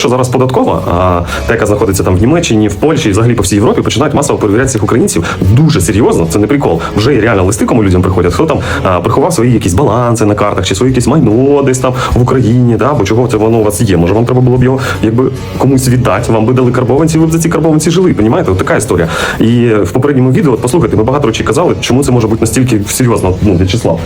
Що зараз податкова, а та, яка знаходиться там в Німеччині, в Польщі і взагалі по всій Європі, починають масово перевіряти цих українців дуже серйозно. Це не прикол. Вже реально листи, кому людям приходять. Хто там а, приховав свої якісь баланси на картах, чи свої якісь майно десь там в Україні, да, бо чого це воно у вас є. Може, вам треба було б його якби комусь віддати. Вам би дали карбованці, ви б за ці карбованці жили. Понімаєте? От така історія. І в попередньому відео, от послухайте, ми багато речей казали, чому це може бути настільки серйозно, ну, В'ячеслав.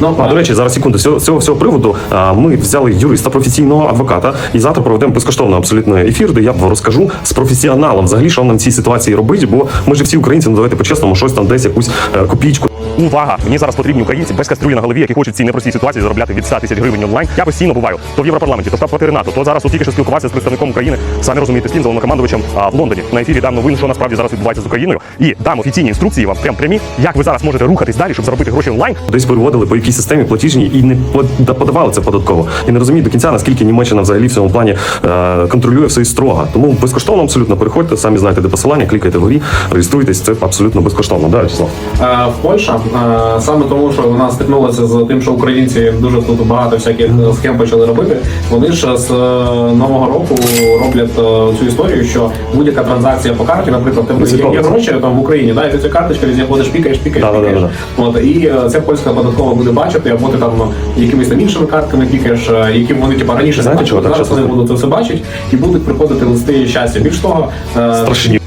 Ну, А, до речі, зараз секунду. З цього, всього приводу ми взяли юриста, професійного адвоката, і завтра проведемо безкоштовно абсолютно ефір, де я вам розкажу з професіоналом взагалі, що нам в цій ситуації робить, бо ми ж всі українці, ну давайте по-чесному, щось там десь якусь е, копійку. Увага! Мені зараз потрібні українці без кастрюлі на голові, які хочуть в цій непростій ситуації заробляти від 100 тисяч гривень онлайн. Я постійно буваю то в Європарламенті, то в штаб-квартирі НАТО, то зараз от тільки що спілкувався з представником України, самі розумієте, з ким головнокомандувачем а, в Лондоні. На ефірі дам новин, що насправді зараз відбувається з Україною, і дам офіційні інструкції вам прям прямі, як ви зараз можете рухатись далі, щоб заробити гроші онлайн. Десь переводили по якійсь системі платіжній і не под- подавали це податково. І не розуміють до кінця, наскільки Німеччина взагалі в цьому плані е, контролює все і строго. Тому безкоштовно абсолютно переходьте, самі знаєте, де посилання, клікайте вгорі, реєструйтесь, це абсолютно безкоштовно. Да, Вячеслав? Е, в Польща саме тому, що вона стикнулася з тим, що українці дуже тут багато всяких е, схем почали робити. Вони ж з е, нового року роблять е, цю історію, що будь-яка транзакція по карті, наприклад, тебе є, гроші там в Україні, да, і ти цю карточку везде ходиш, пікаєш, пікаєш, пікаєш. От і це польська податкова буде бачити, або ти там якимись там іншими картками пікаєш, яким вони типа раніше Знаєте, чого зараз вони будуть це все бачити, і будуть приходити листи щастя. Більш того, Страшні.